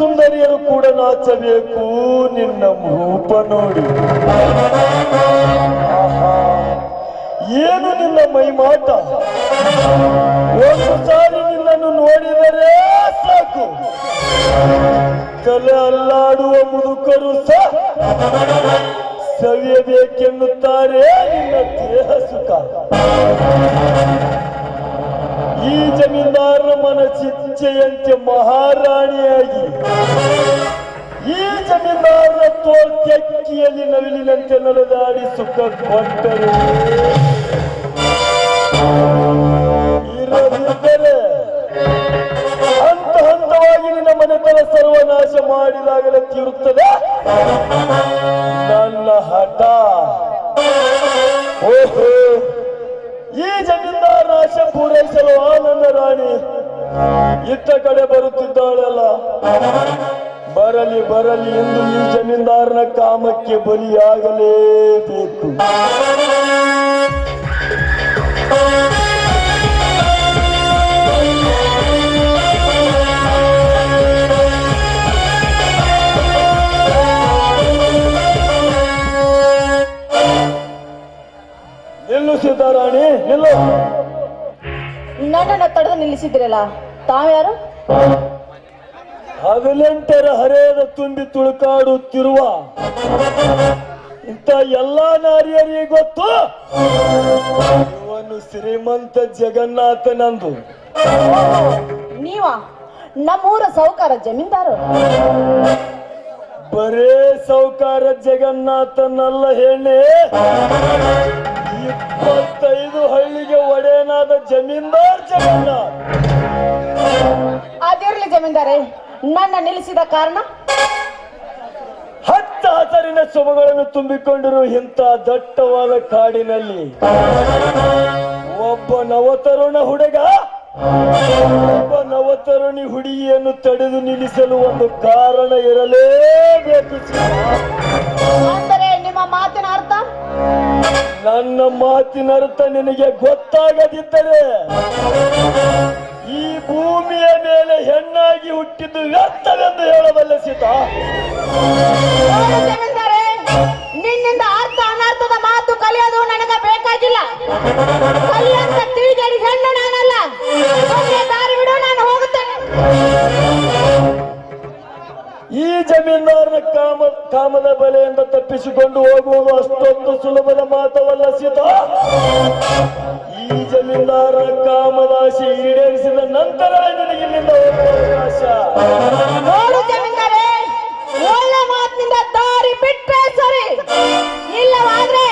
ಸುಂದರಿಯರು ಕೂಡ ನಾಚಬೇಕು ನಿನ್ನ ರೂಪ ನೋಡಿ. ಏನು ನಿನ್ನ ಮೈಮಾಟ ಒಂದು ಸಾರಿ ನಿನ್ನನ್ನು ನೋಡಿದರೆ ಸಾಕು. ತಲೆ ಅಲ್ಲಾಡುವ ಮುದುಕರು ಸಹ ಸವಿಯಬೇಕೆನ್ನುತ್ತಾರೆ ನಿನ್ನ ದೇಹ ಸುಖ. ಈ ಜಮೀನ್ದಾರರ ಮನಸ್ಸಿಚ್ಛೆಯಂತೆ ಮಹಾರಾಣಿಯಾಗಿ. ಈ ಜಮೀನ್ದಾರರ ತೋಲ್ ಚಕ್ಕಿಯಲ್ಲಿ ನವಿಲಿನಂತೆ ನಡೆದಾಡಿ ಸುಖ ಕೊಟ್ಟರು. ಎಂದು ಈ ಜಮೀನ್ದಾರನ ಕಾಮಕ್ಕೆ ಬಲಿಯಾಗಲೇಬೇಕು ನಿಲ್ಲು ಸೀತಾರಾಣಿ ನಿಲ್ಲು. ನನ್ನನ್ನು ತಡೆದು ನಿಲ್ಲಿಸಿದ್ರಲ್ಲ ತಾವ್ಯಾರು? ಹಗಲೆಂಟರ ಹರೆಯದ ತುಂಬಿ ತುಳುಕಾಡುತ್ತಿರುವ ಇಂಥ ಎಲ್ಲಾ ನಾರಿಯರಿಗೆ ಗೊತ್ತು? ಇವನು ಶ್ರೀಮಂತ ಜಗನ್ನಾಥನಂದು. ನೀವ ನಮ್ಮೂರ ಸೌಕಾರ ಜಮೀನ್ದಾರು? ಬರೇ ಸೌಕಾರ ಜಗನ್ನಾಥನಲ್ಲ ಹೇಳಿ. ಇಪ್ಪತ್ತೈದು ಹಳ್ಳಿಗೆ ಒಡೆಯನಾದ ಜಮೀನ್ದಾರ್ ಜಗನ್ನಾಥ್. ಅದಿರ್ಲಿ ಜಮೀನ್ದಾರೆ ನನ್ನ ನಿಲ್ಲಿಸಿದ ಕಾರಣ ಹತ್ತ ಹಸರಿನ ಸೊಬಗಳನ್ನು ತುಂಬಿಕೊಂಡಿರುವ ಇಂಥ ದಟ್ಟವಾದ ಕಾಡಿನಲ್ಲಿ ಒಬ್ಬ ನವತರುಣ ಹುಡುಗ ಒಬ್ಬ ನವತರುಣಿ ಹುಡುಗಿಯನ್ನು ತಡೆದು ನಿಲ್ಲಿಸಲು ಒಂದು ಕಾರಣ ಇರಲೇಬೇಕು. ಅಂದರೆ ನಿಮ್ಮ ಮಾತಿನ ಅರ್ಥ ನನ್ನ ಮಾತಿನ ಅರ್ಥ ನಿನಗೆ ಗೊತ್ತಾಗದಿದ್ದರೆ ಈ ಭೂಮಿಯ ಮೇಲೆ ಹೆಣ್ಣಾಗಿ ಹುಟ್ಟಿದ್ದು ವ್ಯರ್ಥವೆಂದು ಹೇಳಬಲ್ಲ ಸೀತಾ. ನಿನ್ನಿಂದ ಅರ್ಥ ಅನರ್ಥದ ಮಾತು ಕಲಿಯೋದು ನನಗೆ ಬೇಕಾಗಿಲ್ಲ. ಕಲಿಯಂತ ಹೆಣ್ಣು ನಾನಲ್ಲ. ಹೋಗ್ಲಿ, ದಾರಿ ಬಿಡು ನಾನು ಹೋಗುತ್ತೇನೆ. ಈ ಜಮೀನ್ದಾರನ ಕಾಮ ಕಾಮದ ಬಲೆಯಿಂದ ತಪ್ಪಿಸಿಕೊಂಡು ಹೋಗುವುದು ಅಷ್ಟೊಂದು ಸುಲಭದ ಮಾತವಲ್ಲ ಸೀತಾ. ಈ ಜಮೀನ್ದಾರ ಕಾಮದಾಶಿ ಈಡೇರಿಸಿದ ನಂತರ ನಿನಗೆ ಇಲ್ಲಿಂದ ಹೋಗುವ ಅವಕಾಶ. ನೋಡು ಜಮೀನ್ದಾರೆ ಒಳ್ಳೆ ಮಾತಿನಿಂದ ದಾರಿ ಬಿಟ್ರೆ ಸರಿ. ಇಲ್ಲವಾದ್ರೆ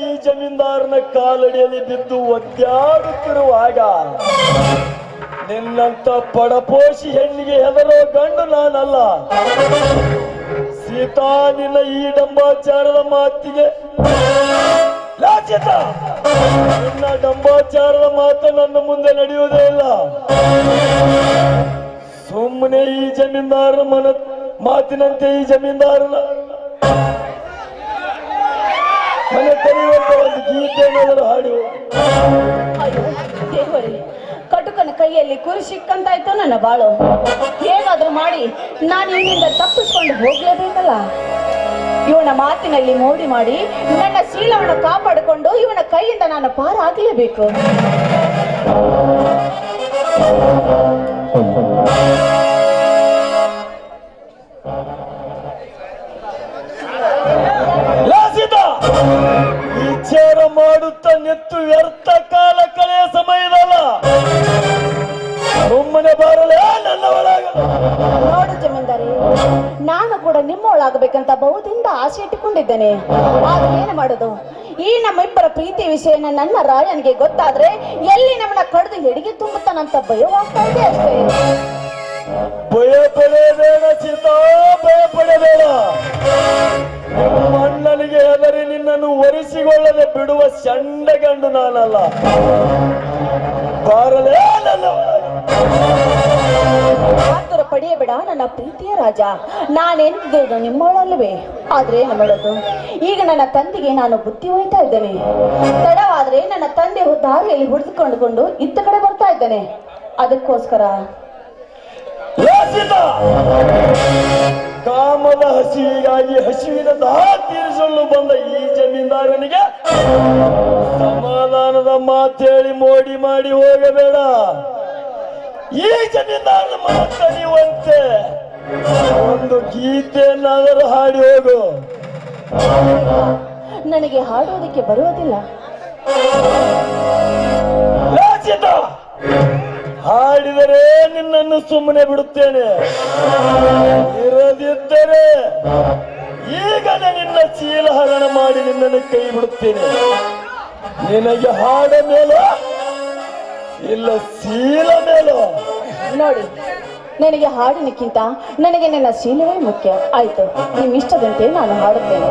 ಈ ಜಮೀನ್ದಾರನ ಕಾಲಡಿಯಲ್ಲಿ ಬಿದ್ದು ಒದ್ದಾಡುತ್ತಿರುವಾಗ ನಿನ್ನಂತ ಪಡಪೋಷಿ ಹೆಣ್ಣಿಗೆ ಹೆದರೋ ಗಂಡು ನಾನಲ್ಲ. ಸೀತಾ, ನಿನ್ನ ಈ ಡಂಬಾಚಾರದ ಮಾತಿಗೆ ನಿನ್ನ ಡಂಬಾಚಾರದ ಮಾತು ನನ್ನ ಮುಂದೆ ನಡೆಯುವುದೇ ಇಲ್ಲ. ಸುಮ್ಮನೆ ಈ ಜಮೀನ್ದಾರನ ಮನ ಮಾತಿನಂತೆ ಈ ಜಮೀನ್ದಾರನ ಮನೆ ತೆರೆಯುವಂತ ಒಂದು ಗೀತೆ ಏನಾದರೂ ಹಾಡಿ ಅಯ್ಯೋ ದೇವರೇ ಕಟುಕನ ಕೈಯಲ್ಲಿ ಕುರಿ ಸಿಕ್ಕಂತಾಯ್ತು ನನ್ನ ಬಾಳು. ಹೇಗಾದ್ರೂ ಮಾಡಿ ನಾನು ಇಲ್ಲಿಂದ ತಪ್ಪಿಸ್ಕೊಂಡು ಹೋಗ್ಲೇಬೇಕಲ್ಲ? ಇವನ ಮಾತಿನಲ್ಲಿ ಮೋಡಿ ಮಾಡಿ ನನ್ನ ಶೀಲವನ್ನು ಕಾಪಾಡಿಕೊಂಡು ಇವನ ಕೈಯಿಂದ ನಾನು ಪಾರಾಗಲೇಬೇಕು. ವ್ಯರ್ಥ ಕಾಲ ಕಳೆಯ ಸಮಯದಲ್ಲ. ಸುಮ್ಮನೆ ಬರಲೇ ನನ್ನ ಒಳಗ. ನೋಡು ನಾನು ಕೂಡ ನಿಮ್ಮೊಳಾಗಬೇಕಂತ ಬಹುದಿಂದ ಆಸೆ ಇಟ್ಟುಕೊಂಡಿದ್ದೇನೆ. ಆದ್ರೆ ಏನು ಮಾಡೋದು? ಈ ನಮ್ಮಿಬ್ಬರ ಪ್ರೀತಿ ವಿಷಯನ ನನ್ನ ರಾಯನಿಗೆ ಗೊತ್ತಾದ್ರೆ ಎಲ್ಲಿ ನಮ್ಮನ್ನ ಕಡ್ದು ಹಿಡಿಗೆ ತುಂಬುತ್ತಾನಂತ ಭಯವಾಗ್ತಾ ಇದೆ ಅಷ್ಟೇ. ಭಯ ಪಡೆಯಬೇಡ ಸೀತಾ, ಭಯ ಪಡೆಯಬೇಡ ಅಣ್ಣನಿಗೆ ನಿನ್ನನ್ನು ಒರೆಸಿಕೊಳ್ಳದೆ ಬಿಡುವ ಚಂಡ ಗಂಡು ನಾನಲ್ಲ. ಬಾರಲೇ ನನ್ನ ಪಡೆಯಬೇಡ ನನ್ನ ಪ್ರೀತಿಯ ರಾಜ. ನಾನೆಂದಿದ್ದು ನಿಮ್ಮೊಳಲ್ಲವೇ ಆದ್ರೆ ಈಗ ನನ್ನ ತಂದೆಗೆ ನಾನು ಬುದ್ಧಿ ಹೋಯ್ತಾ ಇದ್ದೇನೆ. ತಡವಾದ್ರೆ ನನ್ನ ತಂದೆ ದಾರಿಯಲ್ಲಿ ಹುಡಿದುಕೊಂಡುಕೊಂಡು ಇತ್ತ ಕಡೆ ಬರ್ತಾ ಇದ್ದೇನೆ. ಅದಕ್ಕೋಸ್ಕರ ಲೇ ಸೀತಾ ಕಾಮದ ಹಸಿವಿಗಾಗಿ ಹಸಿವಿನ ದಾ ತೀರಿಸಲು ಬಂದ ಈ ಜಮೀನ್ದಾರನಿಗೆ ಸಮಾಧಾನದ ಮಾತೇಳಿ ಮೋಡಿ ಮಾಡಿ ಹೋಗಬೇಡ. ಈ ಜಮೀನ್ದಾರನ ಮಾತನಿಯುವಂತೆ ಒಂದು ಗೀತೆಯನ್ನಾದರೂ ಹಾಡಿ ಹೋಗು. ನನಗೆ ಹಾಡೋದಕ್ಕೆ ಬರುವುದಿಲ್ಲ. ನಿನ್ನನ್ನು ಸುಮ್ಮನೆ ಬಿಡುತ್ತೇನೆ. ಇರದಿದ್ದರೆ ಈಗಲೇ ನಿನ್ನ ಚೀಲ ಹರಣ ಮಾಡಿ ನಿನ್ನನ್ನು ಕೈ ಬಿಡುತ್ತೇನೆ. ನಿನಗೆ ಹಾಡ ಮೇಲೋ ಇಲ್ಲ ಶೀಲ ಮೇಲೋ? ನೋಡಿ ನನಗೆ ಹಾಡಿನಕ್ಕಿಂತ ನನಗೆ ನನ್ನ ಶೀಲವೇ ಮುಖ್ಯ. ಆಯ್ತು ನಿಮ್ಮಿಷ್ಟದಂತೆ ನಾನು ಹಾಡುತ್ತೇನೆ.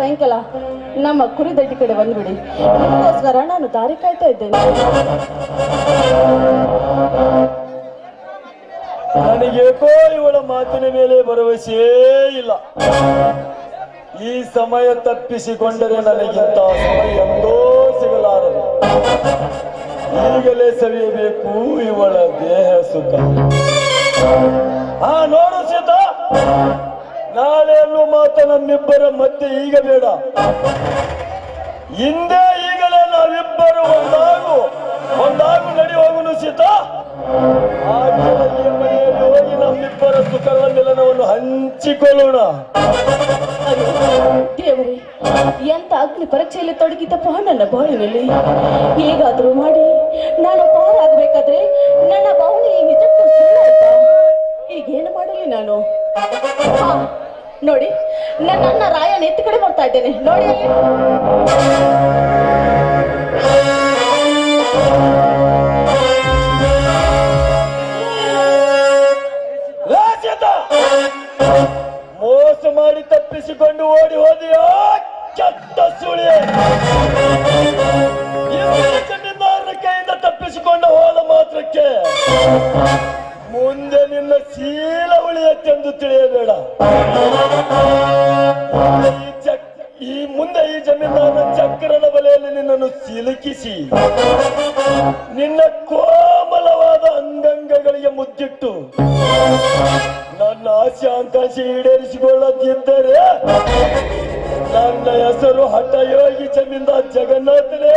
ಸಾಯಂಕಾಲ ನಮ್ಮ ಕುರಿದಡ್ಡಿ ಕಡೆ ಬಂದ್ಬಿಡಿ. ಅದಕ್ಕೋಸ್ಕರ ನಾನು ದಾರಿ ಕಾಯ್ತಾ ಇದ್ದೇನೆ. ನನಗೆ ಇವಳ ಮಾತಿನ ಮೇಲೆ ಭರವಸೆಯೇ ಇಲ್ಲ. ಈ ಸಮಯ ತಪ್ಪಿಸಿಕೊಂಡರೆ ನನಗಿಂತ ಸಮಯ ಎಂದೋ ಸಿಗಲಾರದು. ಈಗಲೇ ಸವಿಯಬೇಕು ಇವಳ ದೇಹ ಸುಖ. ಆ, ನೋಡು ಸೀತ. ನಾಳೆ ಅನ್ನೋ ಮಾತು ನಮ್ಮಿಬ್ಬರ ಮಧ್ಯೆ ಈಗ ಬೇಡ. ಹಿಂದೆ ಈಗಲೇ ನಾವಿಬ್ಬರು ಒಂದಾಗು ಒಂದಾಗು ನಡಿ ಹೋಗುನು ಸೀತಾ ಹೋಗಿ ನಮ್ಮಿಬ್ಬರ ಸುಖದ ಮಿಲನವನ್ನು ಹಂಚಿಕೊಳ್ಳೋಣ. ದೇವರೇ, ಎಂತ ಅಗ್ನಿ ಪರೀಕ್ಷೆಯಲ್ಲಿ ತೊಡಗಿದ್ದಪ್ಪ ನನ್ನ ಬಾಳಿನಲ್ಲಿ ಹೇಗಾದ್ರೂ ಮಾಡಿ ನಾನು ಪಾರಾಗಬೇಕಾದ್ರೆ ನನ್ನ ಬಾವಣಿ ನಿಜಕ್ಕೂ ಸುಳ್ಳಾಯ್ತಾ ಈಗೇನು ಮಾಡಲಿ ನಾನು? ನೋಡಿ ನನ್ನ ರಾಯನ್ ಎತ್ತಿ ಕಡೆ ಬರ್ತಾ ಇದ್ದೇನೆ. ನೋಡಿ ಸಿಲುಕಿಸಿ ನಿನ್ನ ಕೋಮಲವಾದ ಅಂಗಂಗಗಳಿಗೆ ಮುದ್ದಿಟ್ಟು ನನ್ನ ಆಸೆ ಆಕಾಂಕ್ಷೆ ಈಡೇರಿಸಿಕೊಳ್ಳದಿದ್ದರೆ ನನ್ನ ಹೆಸರು ಹಠಯೋಗಿ ಚಂದ ಜಗನ್ನಾಥನೇ.